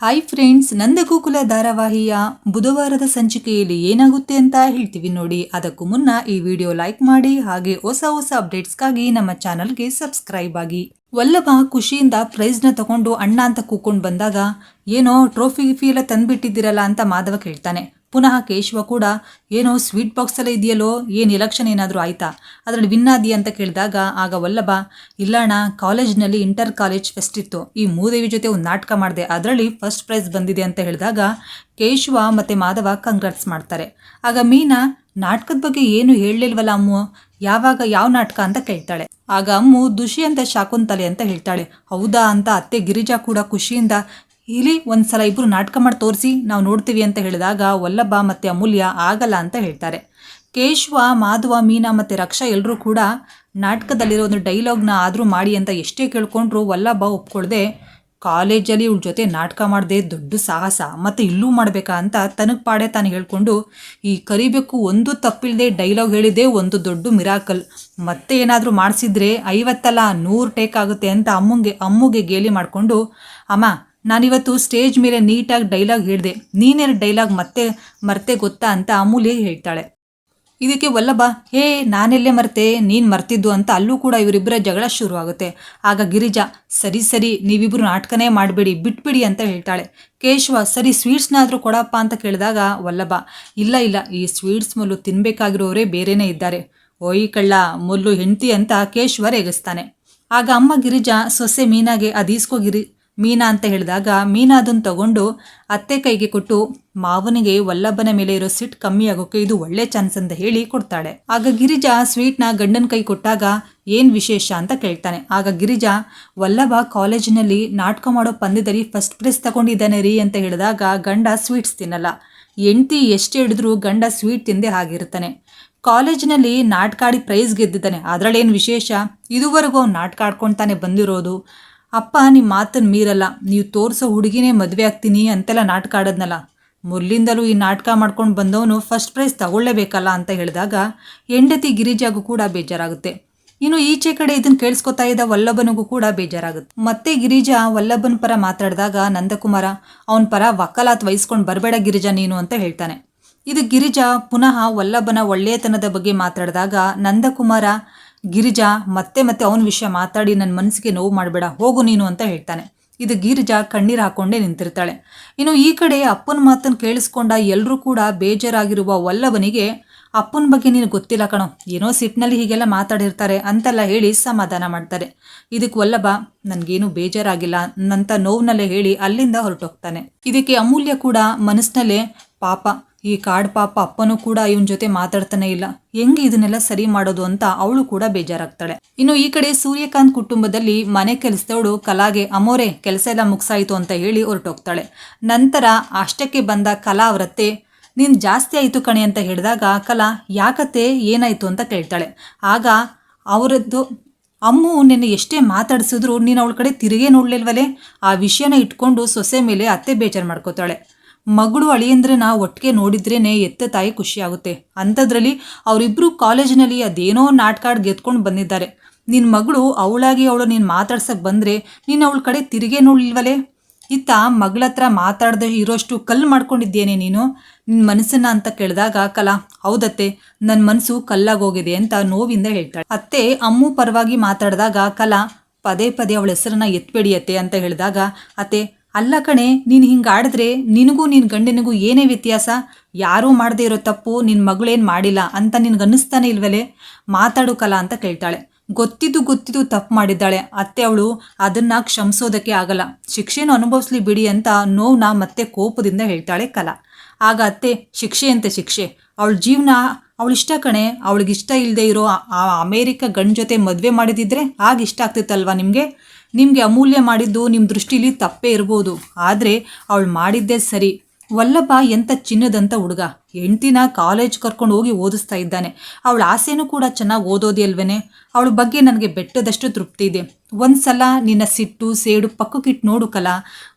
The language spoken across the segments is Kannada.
ಹಾಯ್ ಫ್ರೆಂಡ್ಸ್ ನಂದಗೋಕುಲ ಧಾರಾವಾಹಿಯ ಬುಧವಾರದ ಸಂಚಿಕೆಯಲ್ಲಿ ಏನಾಗುತ್ತೆ ಅಂತ ಹೇಳ್ತೀವಿ ನೋಡಿ. ಅದಕ್ಕೂ ಮುನ್ನ ಈ ವಿಡಿಯೋ ಲೈಕ್ ಮಾಡಿ, ಹಾಗೆ ಹೊಸ ಹೊಸ ಅಪ್ಡೇಟ್ಸ್ಗಾಗಿ ನಮ್ಮ ಚಾನಲ್ಗೆ ಸಬ್ಸ್ಕ್ರೈಬ್ ಆಗಿ. ವಲ್ಲಭ ಖುಷಿಯಿಂದ ಪ್ರೈಸ್ನ ತಗೊಂಡು ಅಣ್ಣ ಅಂತ ಕೂಕೊಂಡು ಬಂದಾಗ, ಏನೋ ಟ್ರೋಫಿ ಗಿಫಿ ಎಲ್ಲ ತಂದ್ಬಿಟ್ಟಿದ್ದೀರಲ್ಲ ಅಂತ ಮಾಧವ ಕೇಳ್ತಾನೆ. ಪುನಃ ಕೇಶವ ಕೂಡ, ಏನೋ ಸ್ವೀಟ್ ಬಾಕ್ಸ್ ಎಲ್ಲ ಇದೆಯಲ್ಲೋ, ಏನು ಎಲೆಕ್ಷನ್ ಏನಾದರೂ ಆಯ್ತಾ? ಅದರಲ್ಲಿ ವಿನ್ ಆದಿ ಅಂತ ಕೇಳಿದಾಗ, ಆಗ ವಲ್ಲಭ, ಇಲ್ಲಣ್ಣ ಕಾಲೇಜ್ನಲ್ಲಿ ಇಂಟರ್ ಕಾಲೇಜ್ ಫೆಸ್ಟ್ ಇತ್ತು. ಈ ಮೂದೇವಿ ಜೊತೆ ಒಂದು ನಾಟಕ ಮಾಡಿದೆ, ಅದರಲ್ಲಿ ಫಸ್ಟ್ ಪ್ರೈಸ್ ಬಂದಿದೆ ಅಂತ ಹೇಳಿದಾಗ, ಕೇಶವ ಮತ್ತು ಮಾಧವ ಕಂಗ್ರಾಟ್ಸ್ ಮಾಡ್ತಾರೆ. ಆಗ ಮೀನಾ, ನಾಟಕದ ಬಗ್ಗೆ ಏನು ಹೇಳಲಿಲ್ವಲ್ಲ ಅಮ್ಮು? ಯಾವಾಗ ಯಾವ ನಾಟಕ ಅಂತ ಕೇಳ್ತಾಳೆ. ಆಗ ಅಮ್ಮು ದುಷ್ಯಂತ ಶಾಕುಂತಲೆ ಅಂತ ಹೇಳ್ತಾಳೆ. ಹೌದಾ ಅಂತ ಅತ್ತೆ ಗಿರಿಜಾ ಕೂಡ ಖುಷಿಯಿಂದ ಇಲ್ಲಿ ಒಂದ್ಸಲ ಇಬ್ರು ನಾಟಕ ಮಾಡಿ ತೋರಿಸಿ, ನಾವು ನೋಡ್ತೀವಿ ಅಂತ ಹೇಳಿದಾಗ ವಲ್ಲಭ ಮತ್ತೆ ಅಮೂಲ್ಯ ಆಗಲ್ಲ ಅಂತ ಹೇಳ್ತಾರೆ. ಕೇಶವ, ಮಾಧವ, ಮೀನಾ ಮತ್ತೆ ರಕ್ಷಾ ಎಲ್ಲರೂ ಕೂಡ ನಾಟಕದಲ್ಲಿರೋ ಒಂದು ಡೈಲಾಗ್ನ ಆದರೂ ಮಾಡಿ ಅಂತ ಎಷ್ಟೇ ಕೇಳ್ಕೊಂಡ್ರು ವಲ್ಲಭ ಒಪ್ಕೊಳ್ದೆ ಕಾಲೇಜಲ್ಲಿ ಇವಳ ಜೊತೆ ನಾಟಕ ಮಾಡದೆ ದೊಡ್ಡ ಸಾಹಸ, ಮತ್ತು ಇಲ್ಲೂ ಮಾಡಬೇಕಾ ಅಂತ ತನಗೆ ಪಾಡೆ ತಾನು ಹೇಳ್ಕೊಂಡು, ಈ ಕರಿಬೇಕು ಒಂದು ತಪ್ಪಿಲ್ಲದೆ ಡೈಲಾಗ್ ಹೇಳಿದೆ ಒಂದು ದೊಡ್ಡ ಮಿರಾಕಲ್. ಮತ್ತೆ ಏನಾದರೂ ಮಾಡಿಸಿದ್ರೆ ಐವತ್ತಲ್ಲ ನೂರು ಟೇಕ್ ಆಗುತ್ತೆ ಅಂತ ಅಮ್ಮಂಗೆ, ಅಮ್ಮುಗೆ ಗೇಲಿ ಮಾಡಿಕೊಂಡು, ಅಮ್ಮ, ನಾನಿವತ್ತು ಸ್ಟೇಜ್ ಮೇಲೆ ನೀಟಾಗಿ ಡೈಲಾಗ್ ಹೇಳಿದೆ. ನೀನೇನು ಡೈಲಾಗ್ ಮತ್ತೆ, ಮರ್ತೆ ಗೊತ್ತಾ? ಅಂತ ಅಮೂಲ್ಯ ಹೇಳ್ತಾಳೆ. ಇದಕ್ಕೆ ವಲ್ಲಭ, ಹೇ, ನಾನೆಲ್ಲೇ ಮರ್ತೆ, ನೀನು ಮರ್ತಿದ್ದು ಅಂತ ಅಲ್ಲೂ ಕೂಡ ಇವರಿಬ್ಬರ ಜಗಳ ಶುರುವಾಗುತ್ತೆ. ಆಗ ಗಿರಿಜಾ, ಸರಿ ಸರಿ ನೀವಿಬ್ಬರು ನಾಟಕನೇ ಮಾಡಬೇಡಿ, ಬಿಟ್ಬಿಡಿ ಅಂತ ಹೇಳ್ತಾಳೆ. ಕೇಶವ, ಸರಿ, ಸ್ವೀಟ್ಸ್ನಾದರೂ ಕೊಡಪ್ಪ ಅಂತ ಕೇಳಿದಾಗ ವಲ್ಲಭ, ಇಲ್ಲ ಇಲ್ಲ, ಈ ಸ್ವೀಟ್ಸ್ ಮೊದಲು ತಿನ್ಬೇಕಾಗಿರೋರೇ ಬೇರೆನೇ ಇದ್ದಾರೆ. ಓಯ್ ಕಳ್ಳ ಮೊಲ್ಲು ಹೆಂಡ್ತಿ ಅಂತ ಕೇಶವ ರೇಗಿಸ್ತಾನೆ. ಆಗ ಅಮ್ಮ ಗಿರಿಜಾ ಸೊಸೆ ಮೀನಾಗೆ, ಅದೀಸ್ಕೋ ಗಿರಿ ಮೀನಾ ಅಂತ ಹೇಳಿದಾಗ ಮೀನಾ ಅದನ್ನು ತಗೊಂಡು ಅತ್ತೆ ಕೈಗೆ ಕೊಟ್ಟು ಮಾವನಿಗೆ ವಲ್ಲಭನ ಮೇಲೆ ಇರೋ ಸಿಟ್ ಕಮ್ಮಿ ಆಗೋಕೆ ಇದು ಒಳ್ಳೆ ಚಾನ್ಸ್ ಅಂತ ಹೇಳಿ ಕೊಡ್ತಾಳೆ. ಆಗ ಗಿರಿಜಾ ಸ್ವೀಟ್ನ ಗಂಡನ ಕೈ ಕೊಟ್ಟಾಗ ಏನು ವಿಶೇಷ ಅಂತ ಕೇಳ್ತಾನೆ. ಆಗ ಗಿರಿಜಾ, ವಲ್ಲಭ ಕಾಲೇಜಿನಲ್ಲಿ ನಾಟಕ ಮಾಡೋ ಪಂದ್ಯದಲ್ಲಿ ಫಸ್ಟ್ ಪ್ರೈಸ್ ತಗೊಂಡಿದ್ದಾನೆ ರೀ ಅಂತ ಹೇಳಿದಾಗ ಗಂಡ ಸ್ವೀಟ್ಸ್ ತಿನ್ನಲ್ಲ. ಹೆಂಡ್ತಿ ಎಷ್ಟು ಹಿಡಿದ್ರು ಗಂಡ ಸ್ವೀಟ್ ತಿಂದೇ ಆಗಿರ್ತಾನೆ ಕಾಲೇಜಿನಲ್ಲಿ ನಾಟಕಾಡಿ ಪ್ರೈಸ್ ಗೆದ್ದಿದ್ದಾನೆ. ಅದರಲ್ಲೇನು ವಿಶೇಷ? ಇದುವರೆಗೂ ಅವ್ನು ನಾಟಕ ಆಡ್ಕೊಳ್ತಾನೆ ಬಂದಿರೋದು. ಅಪ್ಪ ನಿಮ್ಮ ಮಾತನ್ನು ಮೀರಲ್ಲ. ನೀವು ತೋರಿಸೋ ಹುಡುಗಿನೇ ಮದುವೆ ಆಗ್ತೀನಿ ಅಂತೆಲ್ಲ ನಾಟಕ ಆಡೋದ್ನಲ್ಲ. ಮೊದಲಿಂದಲೂ ಈ ನಾಟಕ ಮಾಡ್ಕೊಂಡು ಬಂದವನು ಫಸ್ಟ್ ಪ್ರೈಸ್ ತಗೊಳ್ಳೇಬೇಕಲ್ಲ ಅಂತ ಹೇಳಿದಾಗ ಹೆಂಡತಿ ಗಿರಿಜಾಗೂ ಕೂಡ ಬೇಜಾರಾಗುತ್ತೆ. ಇನ್ನು ಈಚೆ ಕಡೆ ಇದನ್ನು ಕೇಳಿಸ್ಕೊತಾ ಇದ್ದ ವಲ್ಲಭನಿಗೂ ಕೂಡ ಬೇಜಾರಾಗುತ್ತೆ. ಮತ್ತೆ ಗಿರಿಜಾ ವಲ್ಲಭನ ಪರ ಮಾತಾಡಿದಾಗ ನಂದಕುಮಾರ, ಅವನ ಪರ ವಕಾಲಾತ್ ವಹಿಸ್ಕೊಂಡು ಬರಬೇಡ ಗಿರಿಜಾ ನೀನು ಅಂತ ಹೇಳ್ತಾನೆ. ಇದು ಗಿರಿಜಾ ಪುನಃ ವಲ್ಲಭನ ಒಳ್ಳೆಯತನದ ಬಗ್ಗೆ ಮಾತಾಡಿದಾಗ ನಂದಕುಮಾರ ಗಿರಿಜಾ, ಮತ್ತೆ ಮತ್ತೆ ಅವನ ವಿಷಯ ಮಾತಾಡಿ ನನ್ನ ಮನಸ್ಸಿಗೆ ನೋವು ಮಾಡಬೇಡ, ಹೋಗು ನೀನು ಅಂತ ಹೇಳ್ತಾನೆ. ಇದು ಗಿರಿಜಾ ಕಣ್ಣೀರು ಹಾಕೊಂಡೇ ನಿಂತಿರ್ತಾಳೆ. ಇನ್ನು ಈ ಕಡೆ ಅಪ್ಪನ ಮಾತನ್ನು ಕೇಳಿಸ್ಕೊಂಡ ಎಲ್ಲರೂ ಕೂಡ ಬೇಜಾರಾಗಿರುವ ವಲ್ಲಭನಿಗೆ, ಅಪ್ಪನ ಬಗ್ಗೆ ನೀನು ಗೊತ್ತಿಲ್ಲ ಕಣೋ, ಏನೋ ಸಿಟ್ಟಿನಲ್ಲಿ ಹೀಗೆಲ್ಲ ಮಾತಾಡಿರ್ತಾರೆ ಅಂತೆಲ್ಲ ಹೇಳಿ ಸಮಾಧಾನ ಮಾಡ್ತಾರೆ. ಇದಕ್ಕೆ ವಲ್ಲಭ, ನನಗೇನು ಬೇಜಾರಾಗಿಲ್ಲ, ನಂತ ನೋವಿನಲ್ಲೇ ಹೇಳಿ ಅಲ್ಲಿಂದ ಹೊರಟೋಗ್ತಾನೆ. ಇದಕ್ಕೆ ಅಮೂಲ್ಯ ಕೂಡ ಮನಸ್ಸಿನಲ್ಲೇ ಪಾಪ ಈ ಕಾಡ್ ಪಾಪ ಅಪ್ಪನೂ ಕೂಡ ಇವನ್ ಜೊತೆ ಮಾತಾಡ್ತಾನೆ ಇಲ್ಲ. ಹೆಂಗೆ ಇದನ್ನೆಲ್ಲ ಸರಿ ಮಾಡೋದು ಅಂತ ಅವಳು ಕೂಡ ಬೇಜಾರಾಗ್ತಾಳೆ. ಇನ್ನು ಈ ಕಡೆ ಸೂರ್ಯಕಾಂತ್ ಕುಟುಂಬದಲ್ಲಿ ಮನೆ ಕೆಲಸದವಳು ಕಲಾಗೆ, ಅಮೋರೆ, ಕೆಲಸ ಎಲ್ಲ ಮುಗಿಸಾಯಿತು ಅಂತ ಹೇಳಿ ಹೊರಟೋಗ್ತಾಳೆ. ನಂತರ ಅಷ್ಟಕ್ಕೆ ಬಂದ ಕಲಾ ಅವರತ್ತೆ, ನೀನು ಜಾಸ್ತಿ ಆಯಿತು ಕಣೆ ಅಂತ ಹೇಳಿದಾಗ ಕಲಾ, ಯಾಕತ್ತೆ, ಏನಾಯಿತು ಅಂತ ಕೇಳ್ತಾಳೆ. ಆಗ ಅವರದ್ದು, ಅಮ್ಮು, ನಿನ್ನೆ ಎಷ್ಟೇ ಮಾತಾಡಿಸಿದ್ರು ನೀನು ಅವಳ ಕಡೆ ತಿರುಗೇ ನೋಡ್ಲಿಲ್ವಲೆ? ಆ ವಿಷಯನ ಇಟ್ಕೊಂಡು ಸೊಸೆ ಮೇಲೆ ಅತ್ತೆ ಬೇಜಾರು ಮಾಡ್ಕೋತಾಳೆ. ಮಗಳು ಅಳಿಯಂದ್ರನ್ನ ಒಟ್ಟಿಗೆ ನೋಡಿದ್ರೇನೆ ಎತ್ತ ತಾಯಿ ಖುಷಿಯಾಗುತ್ತೆ ಅಂಥದ್ರಲ್ಲಿ ಅವರಿಬ್ಬರು ಕಾಲೇಜಿನಲ್ಲಿ ಅದೇನೋ ನಾಟಕಾಡ್ ಗೆದ್ಕೊಂಡು ಬಂದಿದ್ದಾರೆ. ನಿನ್ನ ಮಗಳು ಅವಳಾಗಿ ಅವಳು ನೀನು ಮಾತಾಡ್ಸಕ್ಕೆ ಬಂದರೆ ನೀನು ಅವಳ ಕಡೆ ತಿರುಗೇ ನೋಡ್ಲಿಲ್ವಲೇ? ಇತ್ತ ಮಗಳ ಹತ್ರ ಮಾತಾಡದೆ ಇರೋಷ್ಟು ಕಲ್ಲು ಮಾಡ್ಕೊಂಡಿದ್ದೇನೆ ನೀನು? ನಿನ್ನ ಮನಸ್ಸನ್ನ ಅಂತ ಕೇಳಿದಾಗ, ಕಲಾ, ಹೌದತ್ತೆ ನನ್ನ ಮನಸ್ಸು ಕಲ್ಲಾಗೋಗಿದೆ ಅಂತ ನೋವಿಂದ ಹೇಳ್ತಾಳೆ. ಅತ್ತೆ ಅಮ್ಮು ಪರವಾಗಿ ಮಾತಾಡಿದಾಗ, ಕಲಾ, ಪದೇ ಪದೇ ಅವಳ ಹೆಸರನ್ನ ಎತ್ಬೇಡಿಯತ್ತೆ ಅಂತ ಹೇಳಿದಾಗ, ಅತ್ತೆ ಅಲ್ಲ ಕಣೆ, ನೀನು ಹಿಂಗೆ ಆಡಿದ್ರೆ ನಿನಗೂ ನಿನ್ನ ಗಂಡನಿಗೂ ಏನೇ ವ್ಯತ್ಯಾಸ? ಯಾರೂ ಮಾಡದೇ ಇರೋ ತಪ್ಪು ನಿನ್ನ ಮಗಳೇನು ಮಾಡಿಲ್ಲ ಅಂತ ನಿನಗೆ ಅನ್ನಿಸ್ತಾನೆ ಇಲ್ವಲೆ? ಮಾತಾಡು ಕಲಾ ಅಂತ ಕೇಳ್ತಾಳೆ. ಗೊತ್ತಿದ್ದು ಗೊತ್ತಿದ್ದು ತಪ್ಪು ಮಾಡಿದ್ದಾಳೆ. ಅತ್ತೆ ಅವಳು ಅದನ್ನ ಕ್ಷಮಿಸೋದಕ್ಕೆ ಆಗಲ್ಲ. ಶಿಕ್ಷೆಯನ್ನು ಅನುಭವಿಸ್ಲಿ ಬಿಡಿ ಅಂತ ನೋವನ್ನ ಮತ್ತೆ ಕೋಪದಿಂದ ಹೇಳ್ತಾಳೆ ಕಲಾ. ಆಗ ಅತ್ತೆ, ಶಿಕ್ಷೆ ಅಂತ ಶಿಕ್ಷೆ. ಅವಳ ಜೀವನ ಅವಳಿಷ್ಟ ಕಣೆ. ಅವಳಿಗಿಷ್ಟ ಇಲ್ಲದೆ ಇರೋ ಆ ಅಮೇರಿಕ ಗಂಡ ಜೊತೆ ಮದುವೆ ಮಾಡಿದಿದ್ರೆ ಆಗ ಇಷ್ಟ ಆಗ್ತಿತ್ತಲ್ವಾ ನಿಮಗೆ? ನಿಮಗೆ ಅಮೂಲ್ಯ ಮಾಡಿದ್ದು ನಿಮ್ಮ ದೃಷ್ಟಿಲಿ ತಪ್ಪೇ ಇರ್ಬೋದು. ಆದರೆ ಅವಳು ಮಾಡಿದ್ದೇ ಸರಿ. ವಲ್ಲಭ ಎಂಥ ಚಿನ್ನದಂತ ಹುಡುಗ. ಹೆಂಡ್ತಿನ ಕಾಲೇಜ್ ಕರ್ಕೊಂಡು ಹೋಗಿ ಓದಿಸ್ತಾ ಇದ್ದಾನೆ. ಅವಳ ಆಸೆನೂ ಕೂಡ ಚೆನ್ನಾಗಿ ಓದೋದೇ ಅಲ್ವೇನೆ? ಅವಳ ಬಗ್ಗೆ ನನಗೆ ಬೆಟ್ಟದಷ್ಟು ತೃಪ್ತಿ ಇದೆ. ಒಂದು ಸಲ ನಿನ್ನ ಸಿಟ್ಟು, ಸೇಡು ಪಕ್ಕಕ್ಕಿಟ್ಟು ನೋಡು ಕಲ.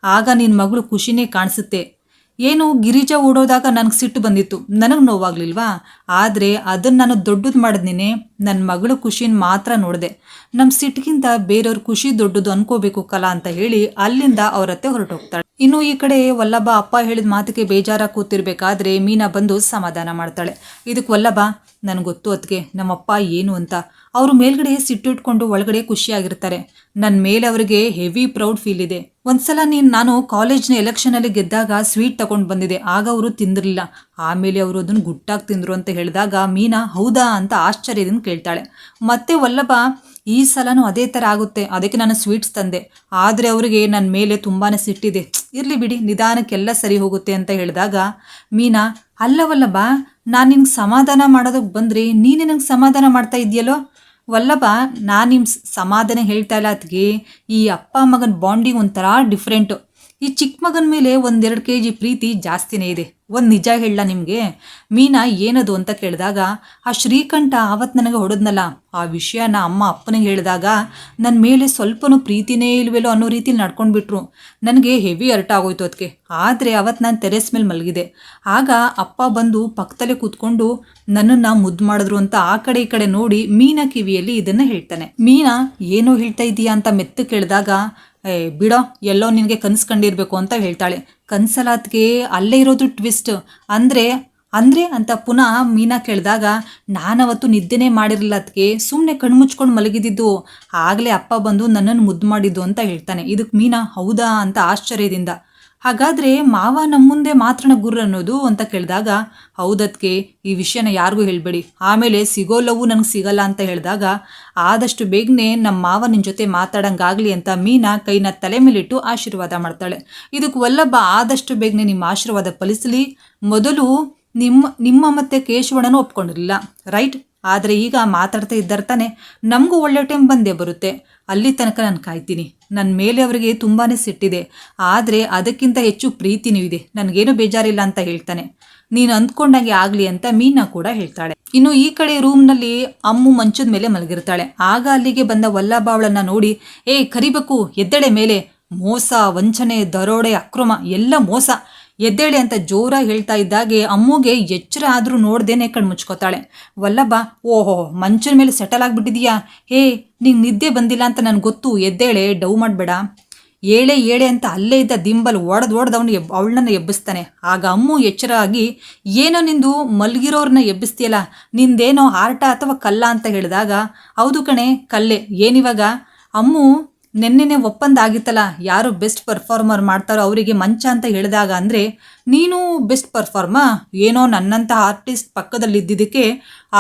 ಆಗ ನಿನ್ನ ಮಗಳು ಖುಷಿನೇ ಕಾಣಿಸುತ್ತೆ. ಏನು ಗಿರಿಜ ಓಡೋದಾಗ ನನಗೆ ಸಿಟ್ಟು ಬಂದಿತ್ತು. ನನಗೆ ನೋವಾಗ್ಲಿಲ್ವಾ? ಆದರೆ ಅದನ್ನು ನಾನು ದೊಡ್ಡದು ಮಾಡಿದ್ನೇನೆ ನನ್ನ ಮಗಳು ಖುಷಿನ ಮಾತ್ರ ನೋಡಿದೆ. ನಮ್ಮ ಸಿಟ್ಟಿಗಿಂತ ಬೇರೆಯವ್ರ ಖುಷಿ ದೊಡ್ಡದು ಅನ್ಕೋಬೇಕು ಕಲಾ ಅಂತ ಹೇಳಿ ಅಲ್ಲಿಂದ ಅವರತ್ತೆ ಹೊರಟೋಗ್ತಾಳೆ. ಇನ್ನು ಈ ಕಡೆ ವಲ್ಲಭ ಅಪ್ಪ ಹೇಳಿದ ಮಾತಿಗೆ ಬೇಜಾರ ಕೂತಿರ್ಬೇಕಾದ್ರೆ ಮೀನಾ ಬಂದು ಸಮಾಧಾನ ಮಾಡ್ತಾಳೆ. ಇದಕ್ಕೆ ವಲ್ಲಭ, ನನಗೆ ಗೊತ್ತು ಅದಕ್ಕೆ ನಮ್ಮಪ್ಪ ಏನು ಅಂತ. ಅವರು ಮೇಲ್ಗಡೆ ಸಿಟ್ಟಿಟ್ಕೊಂಡು ಒಳಗಡೆ ಖುಷಿಯಾಗಿರ್ತಾರೆ. ನನ್ನ ಮೇಲೆ ಅವರಿಗೆ ಹೆವಿ ಪ್ರೌಡ್ ಫೀಲ್ ಇದೆ. ಒಂದ್ಸಲ ನೀನು ನಾನು ಕಾಲೇಜ್ನ ಎಲೆಕ್ಷನಲ್ಲಿ ಗೆದ್ದಾಗ ಸ್ವೀಟ್ ತಗೊಂಡು ಬಂದಿದೆ. ಆಗ ಅವರು ತಿಂದಿರಲಿಲ್ಲ. ಆಮೇಲೆ ಅವರು ಅದನ್ನು ಗುಟ್ಟಾಗಿ ತಿಂದರು ಅಂತ ಹೇಳಿದಾಗ ಮೀನಾ, ಹೌದಾ? ಅಂತ ಆಶ್ಚರ್ಯದಿಂದ ಕೇಳ್ತಾಳೆ. ಮತ್ತೆ ವಲ್ಲಭ, ಈ ಸಲನೂ ಅದೇ ಥರ ಆಗುತ್ತೆ. ಅದಕ್ಕೆ ನಾನು ಸ್ವೀಟ್ಸ್ ತಂದೆ. ಆದರೆ ಅವರಿಗೆ ನನ್ನ ಮೇಲೆ ತುಂಬಾ ಸಿಟ್ಟಿದೆ. ಇರಲಿ ಬಿಡಿ, ನಿಧಾನಕ್ಕೆಲ್ಲ ಸರಿ ಹೋಗುತ್ತೆ ಅಂತ ಹೇಳಿದಾಗ ಮೀನಾ ಅಲ್ಲವಲ್ಲಭ ನಾನು ನಿನ್ಗೆ ಸಮಾಧಾನ ಮಾಡೋದಕ್ಕೆ ಬಂದ್ರಿ ನೀನು ನನಗೆ ಸಮಾಧಾನ ಮಾಡ್ತಾ ಇದೆಯಲ್ಲೋ? ವಲ್ಲಭ, ನಾನು ನಿಮ್ಮ ಸಮಾಧಾನ ಹೇಳ್ತಾ ಇಲ್ಲ ಅದಕ್ಕೆ ಈ ಅಪ್ಪ ಮಗನ ಬಾಂಡಿಂಗ್ ಒಂಥರ ಡಿಫ್ರೆಂಟು ಈ ಚಿಕ್ಕ ಮಗನ ಮೇಲೆ ಒಂದೆರಡು ಕೆ ಜಿ ಪ್ರೀತಿ ಜಾಸ್ತಿನೇ ಇದೆ. ಒಂದು ನಿಜ ಹೇಳ ನಿಮಗೆ. ಮೀನಾ ಏನದು ಅಂತ ಕೇಳಿದಾಗ, ಆ ಶ್ರೀಕಂಠ ಆವತ್ತು ನನಗೆ ಹೊಡೆದ್ನಲ್ಲ, ಆ ವಿಷಯನ ಅಮ್ಮ ಅಪ್ಪನಿಗೆ ಹೇಳಿದಾಗ ನನ್ನ ಮೇಲೆ ಸ್ವಲ್ಪನೂ ಪ್ರೀತಿನೇ ಇಲ್ವೇಲೋ ಅನ್ನೋ ರೀತಿಲಿ ನಡ್ಕೊಂಡ್ಬಿಟ್ರು. ನನಗೆ ಹೆವಿ ಅರ್ಟ್ ಆಗೋಯ್ತು ಅದಕ್ಕೆ ಆದರೆ ಅವತ್ತು ನಾನು ತೆರೆಸ್ ಮೇಲೆ ಮಲಗಿದೆ. ಆಗ ಅಪ್ಪ ಬಂದು ಪಕ್ಕದಲ್ಲೇ ಕೂತ್ಕೊಂಡು ನನ್ನನ್ನು ಮುದ್ದು ಮಾಡಿದ್ರು ಅಂತ ಆ ಕಡೆ ಈ ಕಡೆ ನೋಡಿ ಮೀನಾ ಕಿವಿಯಲ್ಲಿ ಇದನ್ನು ಹೇಳ್ತಾನೆ. ಮೀನಾ, ಏನೋ ಹೇಳ್ತಾ ಇದೀಯಾ ಅಂತ ಮೆತ್ತ ಕೇಳಿದಾಗ, ಏ, ಬಿಡೋ, ಎಲ್ಲೋ ನಿನಗೆ ಕನಸು ಕಂಡಿರಬೇಕು ಅಂತ ಹೇಳ್ತಾಳೆ. ಕನ್ಸಲಾತ್ಗೆ ಅಲ್ಲೇ ಇರೋದು ಟ್ವಿಸ್ಟ್ ಅಂದರೆ ಅಂದರೆ ಅಂತ ಪುನಃ ಮೀನಾ ಕೇಳಿದಾಗ, ನಾನವತ್ತು ನಿದ್ದೆನೇ ಮಾಡಿರಲಿಲ್ಲ ಅದಕ್ಕೆ ಸುಮ್ಮನೆ ಕಣ್ಮುಚ್ಕೊಂಡು ಮಲಗಿದ್ದು ಆಗಲೇ ಅಪ್ಪ ಬಂದು ನನ್ನನ್ನು ಮುದ್ದು ಮಾಡಿದ್ದು ಅಂತ ಹೇಳ್ತಾನೆ. ಇದಕ್ಕೆ ಮೀನಾ ಹೌದಾ ಅಂತ ಆಶ್ಚರ್ಯದಿಂದ. ಹಾಗಾದರೆ ಮಾವ ನಮ್ಮ ಮುಂದೆ ಮಾತ್ರನ ಗುರು ಅನ್ನೋದು ಅಂತ ಕೇಳಿದಾಗ ಹೌದಕ್ಕೆ ಈ ವಿಷಯನ ಯಾರಿಗೂ ಹೇಳಬೇಡಿ. ಆಮೇಲೆ ಸಿಗೋಲ್ಲವೂ ನನಗೆ ಸಿಗಲ್ಲ ಅಂತ ಹೇಳಿದಾಗ, ಆದಷ್ಟು ಬೇಗನೆ ನಮ್ಮ ಮಾವ ನಿನ್ನ ಜೊತೆ ಮಾತಾಡಂಗಾಗಲಿ ಅಂತ ಮೀನಾ ಕೈನ ತಲೆ ಮೇಲಿಟ್ಟು ಆಶೀರ್ವಾದ ಮಾಡ್ತಾಳೆ. ಇದಕ್ಕೆ ವಲ್ಲಭ ಆದಷ್ಟು ಬೇಗನೆ ನಿಮ್ಮ ಆಶೀರ್ವಾದ ಫಲಿಸಲಿ, ಮೊದಲು ನಿಮ್ಮ ನಿಮ್ಮ ಮತ್ತೆ ಕೇಶವಣನ ಒಪ್ಕೊಂಡಿರಲಿಲ್ಲ. ರೈಟ್? ಆದರೆ ಈಗ ಮಾತಾಡ್ತಾ ಇದ್ದಾರೆ ತಾನೆ. ನಮಗೂ ಒಳ್ಳೆ ಟೈಮ್ ಬಂದೇ ಬರುತ್ತೆ. ಅಲ್ಲಿ ತನಕ ನಾನು ಕಾಯ್ತೀನಿ. ನನ್ನ ಮೇಲೆ ಅವರಿಗೆ ತುಂಬಾ ಸಿಟ್ಟಿದೆ. ಆದರೆ ಅದಕ್ಕಿಂತ ಹೆಚ್ಚು ಪ್ರೀತಿನೂ ಇದೆ ನನಗೇನು ಬೇಜಾರಿಲ್ಲ ಅಂತ ಹೇಳ್ತಾನೆ. ನೀನು ಅಂದ್ಕೊಂಡಂಗೆ ಆಗಲಿ ಅಂತ ಮೀನಾ ಕೂಡ ಹೇಳ್ತಾಳೆ. ಇನ್ನು ಈ ಕಡೆ ರೂಮ್ನಲ್ಲಿ ಅಮ್ಮು ಮಂಚದ ಮೇಲೆ ಮಲಗಿರ್ತಾಳೆ. ಆಗ ಅಲ್ಲಿಗೆ ಬಂದ ವಲ್ಲಭಾವಳನ್ನ ನೋಡಿ, ಏ ಕರಿಬೇಕು ಎದ್ದೆಡೆ ಮೇಲೆ ಮೋಸ, ವಂಚನೆ, ದರೋಡೆ, ಅಕ್ರಮ, ಎಲ್ಲ ಮೋಸ. ಎದ್ದೇಳೆ ಅಂತ ಜೋರಾಗಿ ಹೇಳ್ತಾ ಇದ್ದಾಗೆ ಅಮ್ಮುಗೆ ಎಚ್ಚರ ಆದರೂ ನೋಡ್ದೇನೆ ಕಣ್ ಮುಚ್ಕೋತಾಳೆ. ವಲ್ಲಭ, ಓಹೋ, ಮಂಚನ ಮೇಲೆ ಸೆಟಲ್ ಆಗಿಬಿಟ್ಟಿದೀಯಾ? ಹೇ, ನಿಂಗೆ ನಿದ್ದೆ ಬಂದಿಲ್ಲ ಅಂತ ನನಗೆ ಗೊತ್ತು, ಎದ್ದೇಳೆ, ಡೌ ಮಾಡಬೇಡ. ಏಳೆ ಏಳೆ ಅಂತ ಅಲ್ಲೇ ಇದ್ದ ದಿಂಬಲ್ ಒಡೆದು ಒಡೆದು ಅವನು ಎಬ್, ಅವಳನ್ನ ಎಬ್ಬಿಸ್ತಾನೆ. ಆಗ ಅಮ್ಮು ಎಚ್ಚರ ಆಗಿ, ಏನೋ ನಿಂದು ಮಲಗಿರೋರನ್ನ ಎಬ್ಬಿಸ್ತೀಯಲ್ಲ, ನಿಂದೇನೋ ಆರ್ಟ ಅಥವಾ ಕಲ್ಲ ಅಂತ ಹೇಳಿದಾಗ, ಹೌದು ಕಣೆ, ಕಲ್ಲೆ, ಏನಿವಾಗ? ಅಮ್ಮು ನೆನ್ನೆನೆ ಒಪ್ಪಂದ ಆಗಿತ್ತಲ್ಲ ಯಾರು ಬೆಸ್ಟ್ ಪರ್ಫಾರ್ಮರ್ ಮಾಡ್ತಾರೋ ಅವರಿಗೆ ಮಂಚ ಅಂತ ಹೇಳಿದಾಗ ಅಂದರೆ, ನೀನು ಬೆಸ್ಟ್ ಪರ್ಫಾರ್ಮ ಏನೋ ನನ್ನಂಥ ಆರ್ಟಿಸ್ಟ್ ಪಕ್ಕದಲ್ಲಿ ಇದ್ದಿದ್ದಕ್ಕೆ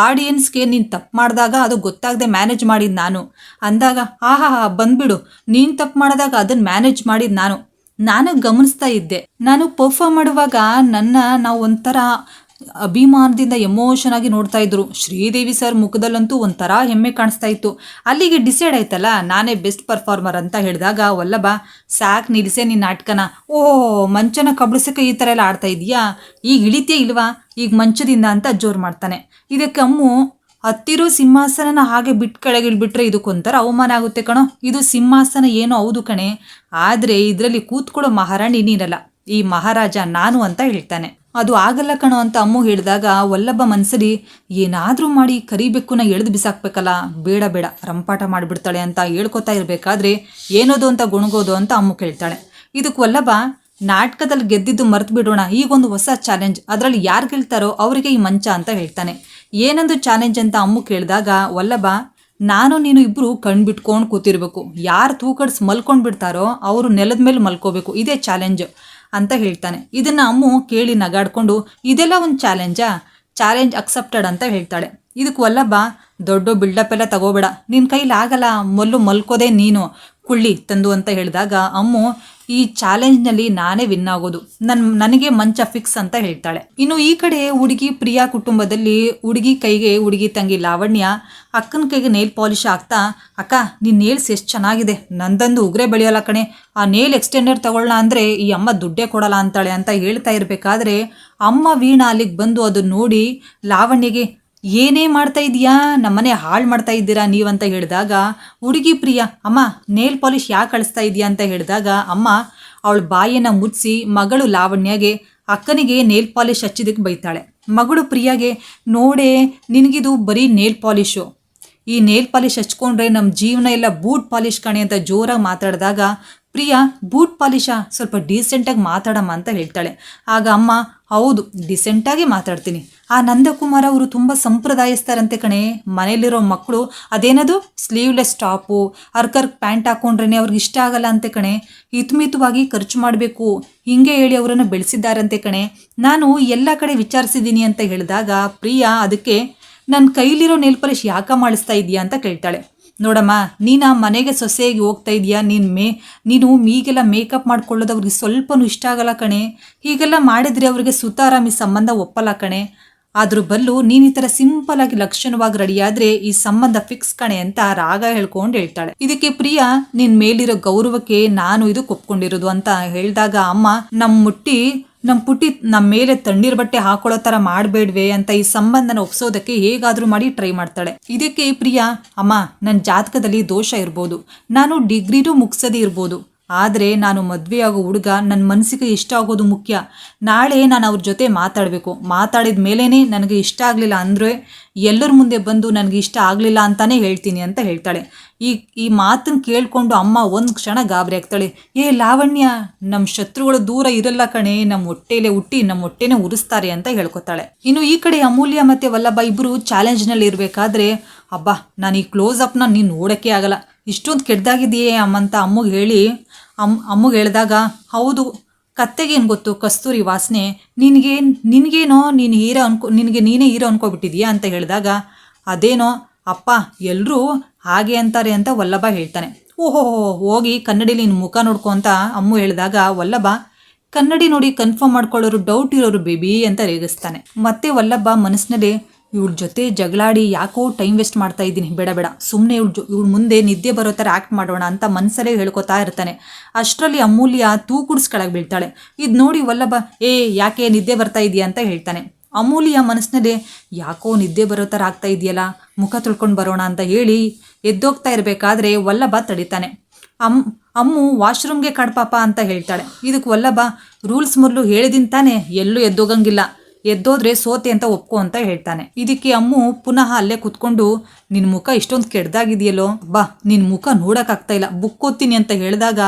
ಆಡಿಯನ್ಸ್ಗೆ ನೀನು ತಪ್ಪು ಮಾಡಿದಾಗ ಅದು ಗೊತ್ತಾಗದೆ ಮ್ಯಾನೇಜ್ ಮಾಡಿದ್ದು ನಾನು. ಅಂದಾಗ ಆಹಾ ಬಂದ್ಬಿಡು, ನೀನು ತಪ್ಪು ಮಾಡಿದಾಗ ಅದನ್ನು ಮ್ಯಾನೇಜ್ ಮಾಡಿದ್ದು ನಾನು. ನಾನು ಗಮನಿಸ್ತಾ ಇದ್ದೆ. ನಾನು ಪರ್ಫಾರ್ಮ್ ಮಾಡುವಾಗ ನನ್ನ ನಾವು ಒಂಥರ ಅಭಿಮಾನದಿಂದ ಎಮೋಷನ್ ಆಗಿ ನೋಡ್ತಾ ಇದ್ರು. ಶ್ರೀದೇವಿ ಸರ್ ಮುಖದಲ್ಲಂತೂ ಒಂಥರ ಹೆಮ್ಮೆ ಕಾಣಿಸ್ತಾ ಇತ್ತು. ಅಲ್ಲಿಗೆ ಡಿಸೈಡ್ ಆಯ್ತಲ್ಲ, ನಾನೇ ಬೆಸ್ಟ್ ಪರ್ಫಾರ್ಮರ್ ಅಂತ ಹೇಳಿದಾಗ, ವಲ್ಲಭ, ಸಾಕ್ ನಿಲ್ಲಿಸೆ ನಿನ್ನ ನಾಟಕನ. ಓ ಮಂಚನ ಕಬಳಿಸಕ್ಕೆ ಈ ಥರ ಎಲ್ಲ ಆಡ್ತಾ ಇದೀಯಾ ಈಗ ಇಳಿತೇ ಇಲ್ವಾ? ಈಗ ಮಂಚದಿಂದ ಅಂತ ಜೋರು ಮಾಡ್ತಾನೆ. ಇದಕ್ಕೆ ಅಮ್ಮು ಹತ್ತಿರೋ ಸಿಂಹಾಸನನ ಹಾಗೆ ಬಿಟ್ಟು ಕೆಳಗಿಳ್ಬಿಟ್ರೆ ಇದಕ್ಕೊಂಥರ ಅವಮಾನ ಆಗುತ್ತೆ ಕಣೋ. ಇದು ಸಿಂಹಾಸನ ಏನೋ ಹೌದು ಕಣೆ. ಆದರೆ ಇದರಲ್ಲಿ ಕೂತ್ಕೊಳ್ಳೋ ಮಹಾರಾಣಿ ನೀನಲ್ಲ. ಈ ಮಹಾರಾಜ ನಾನು ಅಂತ ಹೇಳ್ತಾನೆ. ಅದು ಆಗಲ್ಲ ಕಣೋ ಅಂತ ಅಮ್ಮು ಹೇಳಿದಾಗ, ವಲ್ಲಭ ಮನ್ಸರಿ, ಏನಾದರೂ ಮಾಡಿ ಕರಿಬೆಕ್ಕುನ ಎಳೆದು ಬಿಸಾಕ್ಬೇಕಲ್ಲ, ಬೇಡ ಬೇಡ, ರಂಪಾಟ ಮಾಡಿಬಿಡ್ತಾಳೆ ಅಂತ ಹೇಳ್ಕೊತಾ ಇರಬೇಕಾದ್ರೆ ಏನೋದು ಅಂತ ಗುಣಗೋದು ಅಂತ ಅಮ್ಮು ಕೇಳ್ತಾಳೆ. ಇದಕ್ಕೆ ವಲ್ಲಭ, ನಾಟಕದಲ್ಲಿ ಗೆದ್ದಿದ್ದು ಮರ್ತು ಬಿಡೋಣ, ಈಗೊಂದು ಹೊಸ ಚಾಲೆಂಜ್, ಅದರಲ್ಲಿ ಯಾರು ಗೆಲ್ತಾರೋ ಅವರಿಗೆ ಈ ಮಂಚ ಅಂತ ಹೇಳ್ತಾನೆ. ಏನೊಂದು ಚಾಲೆಂಜ್ ಅಂತ ಅಮ್ಮು ಕೇಳಿದಾಗ, ವಲ್ಲಭ, ನಾನು ನೀನು ಇಬ್ಬರು ಕಣ್ಬಿಟ್ಕೊಂಡು ಕೂತಿರ್ಬೇಕು. ಯಾರು ತೂಕಡ್ಸ್ ಮಲ್ಕೊಂಡು ಬಿಡ್ತಾರೋ, ಅವರು ನೆಲದ ಮೇಲೆ ಮಲ್ಕೋಬೇಕು. ಇದೇ ಚಾಲೆಂಜ್. ಅಂತ ಹೇಳ್ತಾನೆ. ಇದನ್ನು ಅಮ್ಮು ಕೇಳಿ ನಗಾಡ್ಕೊಂಡು, ಇದೆಲ್ಲ ಒಂದು ಚಾಲೆಂಜಾ? ಚಾಲೆಂಜ್ ಅಕ್ಸೆಪ್ಟೆಡ್ ಅಂತ ಹೇಳ್ತಾಳೆ. ಇದಕ್ಕೆ ವಲ್ಲಭ, ದೊಡ್ಡ ಬಿಲ್ಡಪ್ ಎಲ್ಲ ತಗೋಬೇಡ. ನಿನ್ನ ಕೈಲಿ ಆಗಲ್ಲ ಮೊಲ್ಲು ಮಲ್ಕೋದೆ ನೀನು. ಕುಳ್ಳಿ ತಂದು ಅಂತ ಹೇಳಿದಾಗ ಅಮ್ಮು ಈ ಚಾಲೆಂಜ್ನಲ್ಲಿ ನಾನೇ ವಿನ್ ಆಗೋದು. ನನ್, ನನಗೆ ಮಂಚ ಫಿಕ್ಸ್ ಅಂತ ಹೇಳ್ತಾಳೆ. ಇನ್ನು ಈ ಕಡೆ ಹುಡುಗಿ ಪ್ರಿಯಾ ಕುಟುಂಬದಲ್ಲಿ ಹುಡುಗಿ ಕೈಗೆ ಹುಡುಗಿ ತಂಗಿ ಲಾವಣ್ಯ, ಅಕ್ಕನ ಕೈಗೆ ನೇಲ್ ಪಾಲಿಶ್ ಹಾಕ್ತಾ, ಅಕ್ಕ ನಿನ್ನ ನೇಲ್ಸ್ ಎಷ್ಟು ಚೆನ್ನಾಗಿದೆ. ನಂದಂದು ಉಗ್ರೆ ಬೆಳೆಯಲ್ಲ ಕಣೆ. ಆ ನೇಲ್ ಎಕ್ಸ್ಟೆಂಡರ್ ತಗೊಳ್ಳೋಣ ಅಂದರೆ ಈ ಅಮ್ಮ ದುಡ್ಡೇ ಕೊಡಲ್ಲ ಅಂತಾಳೆ ಅಂತ ಹೇಳ್ತಾ ಇರಬೇಕಾದ್ರೆ, ಅಮ್ಮ ವೀಣಾ ಅಲ್ಲಿಗೆ ಬಂದು ಅದನ್ನ ನೋಡಿ ಲಾವಣ್ಯಗೆ ಏನೇ ಮಾಡ್ತಾ ಇದೀಯಾ ನಮ್ಮನೆ ಹಾಳು ಮಾಡ್ತಾ ಇದ್ದೀರಾ ನೀವಂತ ಹೇಳಿದಾಗ? ಹುಡುಗಿ ಪ್ರಿಯ, ಅಮ್ಮ, ನೇಲ್ ಪಾಲಿಶ್ ಯಾಕೆ ಕಳಿಸ್ತಾ ಇದೀಯಾ ಅಂತ ಹೇಳಿದಾಗ, ಅಮ್ಮ, ಅವಳ ಬಾಯಿಯನ್ನು ಮುಚ್ಚಿಸಿ ಮಗಳು ಲಾವಣ್ಯಗೆ ಅಕ್ಕನಿಗೆ ನೇಲ್ ಪಾಲಿಶ್ ಹಚ್ಚಿದಕ್ಕೆ ಬೈತಾಳೆ. ಮಗಳು ಪ್ರಿಯಾಗೆ, ನೋಡೆ, ನಿನಗಿದು ಬರೀ ನೇಲ್ ಪಾಲಿಶು. ಈ ನೇಲ್ ಪಾಲಿಶ್ ಹಚ್ಕೊಂಡ್ರೆ ನಮ್ಮ ಜೀವನ ಎಲ್ಲ ಬೂಟ್ ಪಾಲಿಶ್ ಕಣೆ ಅಂತ ಜೋರಾಗಿ ಮಾತಾಡಿದಾಗ ಪ್ರಿಯಾ, ಬೂಟ್ ಪಾಲಿಶಾ ಸ್ವಲ್ಪ ಡೀಸೆಂಟಾಗಿ ಮಾತಾಡಮ್ಮ ಅಂತ ಹೇಳ್ತಾಳೆ. ಆಗ ಅಮ್ಮ, ಹೌದು ಡಿಸೆಂಟಾಗಿ ಮಾತಾಡ್ತೀನಿ. ಆ ನಂದಕುಮಾರ್ ಅವರು ತುಂಬ ಸಂಪ್ರದಾಯಸ್ಥರಂತೆ ಕಣೆ. ಮನೇಲಿರೋ ಮಕ್ಕಳು, ಅದೇನದು? ಸ್ಲೀವ್ಲೆಸ್ ಟಾಪು ಅರ್ಕರ್ಕ್ ಪ್ಯಾಂಟ್ ಹಾಕೊಂಡ್ರೇ ಅವ್ರಿಗೆ ಇಷ್ಟ ಆಗಲ್ಲ ಅಂತೆ ಕಣೆ. ಹಿತಮಿತವಾಗಿ ಖರ್ಚು ಮಾಡಬೇಕು. ಹಿಂಗೆ ಹೇಳಿ ಅವರನ್ನು ಬೆಳೆಸಿದ್ದಾರಂತೆ ಕಣೆ. ನಾನು ಎಲ್ಲ ಕಡೆ ವಿಚಾರಿಸಿದ್ದೀನಿ ಅಂತ ಹೇಳಿದಾಗ, ಪ್ರಿಯಾ ಅದಕ್ಕೆ ನನ್ನ ಕೈಲಿರೋ ನೇಲ್ ಪಾಲಿಶ್ ಯಾಕ ಮಾಡಿಸ್ತಾ ಇದೆಯಾ? ಅಂತ ಕೇಳ್ತಾಳೆ. ನೋಡಮ್ಮ, ನೀನು ಆ ಮನೆಗೆ ಸೊಸೆಯಾಗಿ ಹೋಗ್ತಾ ಇದೀಯಾ? ನೀನು ಮೇ, ನೀನು ಈಗೆಲ್ಲ ಮೇಕಪ್ ಮಾಡ್ಕೊಳ್ಳೋದು ಅವ್ರಿಗೆ ಸ್ವಲ್ಪನೂ ಇಷ್ಟ ಆಗಲ್ಲ ಕಣೆ. ಹೀಗೆಲ್ಲ ಮಾಡಿದ್ರೆ ಅವ್ರಿಗೆ ಸುತಾರಾಮಿ ಸಂಬಂಧ ಒಪ್ಪಲ್ಲ ಕಣೆ. ಆದ್ರೂ ಬಲ್ಲು, ನೀನು ಈ ಥರ ಸಿಂಪಲ್ ಆಗಿ ಲಕ್ಷಣವಾಗಿ ರೆಡಿಯಾದ್ರೆ ಈ ಸಂಬಂಧ ಫಿಕ್ಸ್ ಕಣೆ ಅಂತ ರಾಗ ಹೇಳ್ಕೊಂಡು ಹೇಳ್ತಾಳೆ. ಇದಕ್ಕೆ ಪ್ರಿಯಾ, ನಿನ್ ಮೇಲಿರೋ ಗೌರವಕ್ಕೆ ನಾನು ಇದು ಒಪ್ಕೊಂಡಿರೋದು ಅಂತ ಹೇಳಿದಾಗ ಅಮ್ಮ ನಮ್ಮ ಮುಟ್ಟಿ ನಮ್ಮ ಪುಟ್ಟಿ ನಮ್ಮ ಮೇಲೆ ತಣ್ಣೀರ್ ಬಟ್ಟೆ ಹಾಕೊಳ್ಳೋ ತರ ಮಾಡಬೇಡ್ವೆ ಅಂತ ಈ ಸಂಬಂಧನ ಒಪ್ಸೋದಕ್ಕೆ ಹೇಗಾದರೂ ಮಾಡಿ ಟ್ರೈ ಮಾಡ್ತಾಳೆ. ಇದಕ್ಕೆ ಪ್ರಿಯಾ, ಅಮ್ಮ ನನ್ನ ಜಾತಕದಲ್ಲಿ ದೋಷ ಇರ್ಬೋದು. ನಾನು ಡಿಗ್ರಿನೂ ಮುಗಿಸದೇ ಇರ್ಬೋದು. ಆದರೆ ನಾನು ಮದುವೆಯಾಗೋ ಹುಡುಗ ನನ್ನ ಮನಸ್ಸಿಗೆ ಇಷ್ಟ ಆಗೋದು ಮುಖ್ಯ. ನಾಳೆ ನಾನು ಅವ್ರ ಜೊತೆ ಮಾತಾಡಬೇಕು. ಮಾತಾಡಿದ ಮೇಲೇ ನನಗೆ ಇಷ್ಟ ಆಗಲಿಲ್ಲ ಅಂದರೆ ಎಲ್ಲರ ಮುಂದೆ ಬಂದು ನನಗೆ ಇಷ್ಟ ಆಗಲಿಲ್ಲ ಅಂತಲೇ ಹೇಳ್ತೀನಿ ಅಂತ ಹೇಳ್ತಾಳೆ. ಈ ಈ ಮಾತನ್ನು ಕೇಳಿಕೊಂಡು ಅಮ್ಮ ಒಂದು ಕ್ಷಣ ಗಾಬರಿ ಆಗ್ತಾಳೆ. ಏ ಲಾವಣ್ಯ ನಮ್ಮ ಶತ್ರುಗಳು ದೂರ ಇರಲ್ಲ ಕಣೆ. ನಮ್ಮ ಹೊಟ್ಟೆಲೆ ಹುಟ್ಟಿ ನಮ್ಮ ಹೊಟ್ಟೆನೆ ಉರಿಸ್ತಾರೆ ಅಂತ ಹೇಳ್ಕೊತಾಳೆ. ಇನ್ನು ಈ ಕಡೆ ಅಮೂಲ್ಯ ಮತ್ತು ವಲ್ಲಭ ಇಬ್ಬರು ಚಾಲೆಂಜ್ನಲ್ಲಿ ಇರಬೇಕಾದ್ರೆ, ಅಬ್ಬಾ, ನಾನು ಈ ಕ್ಲೋಸ್ ಅಪ್ನ ನೀನು ನೋಡೋಕ್ಕೆ ಆಗಲ್ಲ. ಇಷ್ಟೊಂದು ಕೆಟ್ಟದಾಗಿದೆಯೇ ಅಮ್ಮಂತ? ಅಮ್ಮಗೆ ಹೇಳಿ ಅಮ್, ಅಮ್ಮಗೆ ಹೇಳಿದಾಗ, ಹೌದು ಕತ್ತೆಗೇನು ಗೊತ್ತು? ಕಸ್ತೂರಿ ವಾಸನೆ, ನಿನಗೆ ನಿನಗೇನೋ ನೀನು ಹೀರೋ ಅನ್ಕೊ, ನಿನಗೆ ನೀನೇ ಹೀರೋ ಅನ್ಕೋಬಿಟ್ಟಿದೀಯಾ ಅಂತ ಹೇಳಿದಾಗ, ಅದೇನೋ, ಅಪ್ಪ ಎಲ್ಲರೂ ಹಾಗೆ ಅಂತಾರೆ ಅಂತ ವಲ್ಲಭ ಹೇಳ್ತಾನೆ. ಓಹೋ ಹೋಗಿ ಕನ್ನಡಿ ನಿನ್ನ ಮುಖ ನೋಡ್ಕೊ ಅಂತ ಅಮ್ಮು ಹೇಳಿದಾಗ, ವಲ್ಲಭ, ಕನ್ನಡಿ ನೋಡಿ ಕನ್ಫರ್ಮ್ ಮಾಡ್ಕೊಳ್ಳೋರು ಡೌಟ್ ಇರೋರು ಬೇಬಿ ಅಂತ ರೇಗಿಸ್ತಾನೆ. ಮತ್ತೆ ವಲ್ಲಭ ಮನಸ್ಸಿನಲ್ಲಿ ಇವಳ ಜೊತೆ ಜಗಳಾಡಿ ಯಾಕೋ ಟೈಮ್ ವೇಸ್ಟ್ ಮಾಡ್ತಾ ಇದ್ದೀನಿ. ಬೇಡ ಬೇಡ. ಸುಮ್ಮನೆ ಇವಳು ಜೊ ಮುಂದೆ ನಿದ್ದೆ ಬರೋ ಥರ ಆ್ಯಕ್ಟ್ ಮಾಡೋಣ ಅಂತ ಮನಸ್ಸಲ್ಲೇ ಹೇಳ್ಕೊತಾ ಇರ್ತಾನೆ. ಅಷ್ಟರಲ್ಲಿ ಅಮೂಲ್ಯ ತೂ ಕುಡಿಸ್ಕೊಳಗೆ ಬೀಳ್ತಾಳೆ. ಇದು ನೋಡಿ ವಲ್ಲಭ, ಏ, ಯಾಕೆ ನಿದ್ದೆ ಬರ್ತಾ ಇದೆಯಾ? ಅಂತ ಹೇಳ್ತಾನೆ. ಅಮೂಲ್ಯ ಮನಸ್ಸಿನಲ್ಲಿ ಯಾಕೋ ನಿದ್ದೆ ಬರೋ ಥರ ಆಗ್ತಾ ಇದೆಯಲ್ಲ, ಮುಖ ತೊಳ್ಕೊಂಡು ಬರೋಣ ಅಂತ ಹೇಳಿ ಎದ್ದೋಗ್ತಾ ಇರಬೇಕಾದ್ರೆ ವಲ್ಲಭ ತಡಿತಾನೆ. ಅಮ್, ಅಮ್ಮು ವಾಶ್ರೂಮ್ಗೆ ಕಡ್ಪಾಪ ಅಂತ ಹೇಳ್ತಾಳೆ. ಇದಕ್ಕೆ ವಲ್ಲಭ ರೂಲ್ಸ್ ಮೊದಲು ಹೇಳಿದಿನ ತಾನೆ, ಎಲ್ಲೂ ಎದ್ದೋಗಂಗಿಲ್ಲ. ಎದ್ದೋದ್ರೆ ಸೋತೆ ಅಂತ ಒಪ್ಕೊ ಅಂತ ಹೇಳ್ತಾನೆ. ಇದಕ್ಕೆ ಅಮ್ಮು ಪುನಃ ಅಲ್ಲೇ ಕುತ್ಕೊಂಡು ನಿನ್ನ ಮುಖ ಇಷ್ಟೊಂದು ಕೆಡ್ದಾಗಿದೆಯಲ್ಲೋ? ಬಾ ನಿನ್ನ ಮುಖ ನೋಡೋಕ್ಕಾಗ್ತಾ ಇಲ್ಲ. ಬುಕ್ ಓದ್ತೀನಿ ಅಂತ ಹೇಳಿದಾಗ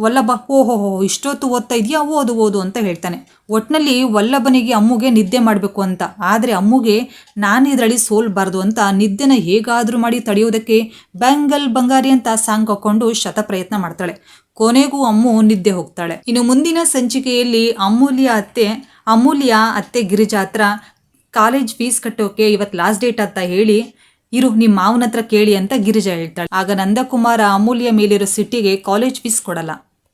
ವಲ್ಲಭ ಓಹೋಹೋ ಇಷ್ಟೊತ್ತು ಓದ್ತಾ ಇದೆಯಾ? ಓದು ಓದು ಅಂತ ಹೇಳ್ತಾನೆ. ಒಟ್ನಲ್ಲಿ ವಲ್ಲಭನಿಗೆ ಅಮ್ಮುಗೆ ನಿದ್ದೆ ಮಾಡಬೇಕು ಅಂತ. ಆದರೆ ಅಮ್ಮುಗೆ ನಾನು ಇದರಲ್ಲಿ ಸೋಲ್ಬಾರ್ದು ಅಂತ ನಿದ್ದೆನ ಹೇಗಾದರೂ ಮಾಡಿ ತಡೆಯೋದಕ್ಕೆ ಬ್ಯಾಂಗಲ್ ಬಂಗಾರಿ ಅಂತ ಸಾಂಗ್ ಹಾಕೊಂಡು ಶತ ಪ್ರಯತ್ನ ಮಾಡ್ತಾಳೆ. ಕೊನೆಗೂ ಅಮ್ಮು ನಿದ್ದೆ ಹೋಗ್ತಾಳೆ. ಇನ್ನು ಮುಂದಿನ ಸಂಚಿಕೆಯಲ್ಲಿ ಅಮೂಲ್ಯ ಅತ್ತೆ ಅಮೂಲ್ಯ ಅತ್ತೆ ಗಿರಿಜಾ ಹತ್ರ ಕಾಲೇಜ್ ಫೀಸ್ ಕಟ್ಟೋಕೆ ಇವತ್ತು ಲಾಸ್ಟ್ ಡೇಟ್ ಅಂತ ಹೇಳಿ, ಇರು ನಿಮ್ಮ ಮಾವನ ಹತ್ರ ಕೇಳಿ ಅಂತ ಗಿರಿಜಾ ಹೇಳ್ತಾಳೆ. ಆಗ ನಂದಕುಮಾರ ಅಮೂಲ್ಯ ಮೇಲಿರೋ ಸಿಟ್ಟಿಗೆ ಕಾಲೇಜ್ ಫೀಸ್ ಕೊಡಲ್ಲ.